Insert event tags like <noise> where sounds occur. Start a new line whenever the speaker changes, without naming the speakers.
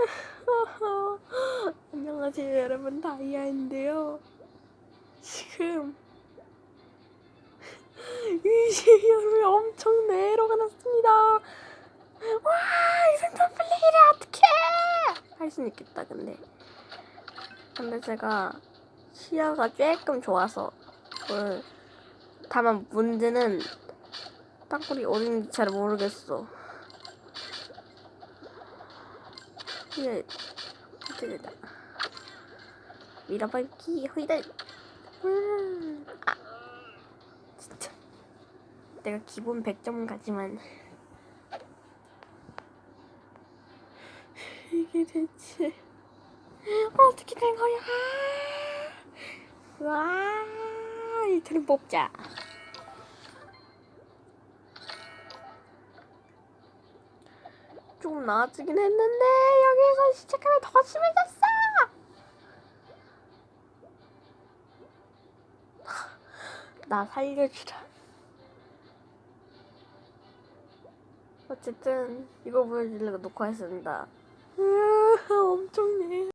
<laughs> 안녕하세요 여러분. 다이아인데요. 지금 <laughs> 유시열이 엄청 내로가 났습니다. 와이 생선 플레이를 어떻게 할 수는 있겠다 근데. 근데 제가 시야가 조금 좋아서 그 다만 문제는 땅굴이 어딘지 잘 모르겠어 이게 되다. 밀어버리기 호이들 음, 아 진짜. 내가 기본 100점 가지만 이게 대체 어떻게 된 거야? 와 이틀은 뽑자 좀 나아지긴 했는데 여기서 시작하면 더 심해졌어. 나 살려주라. 어쨌든 이거 보여주려고 녹화했습니다. 으아, 엄청 내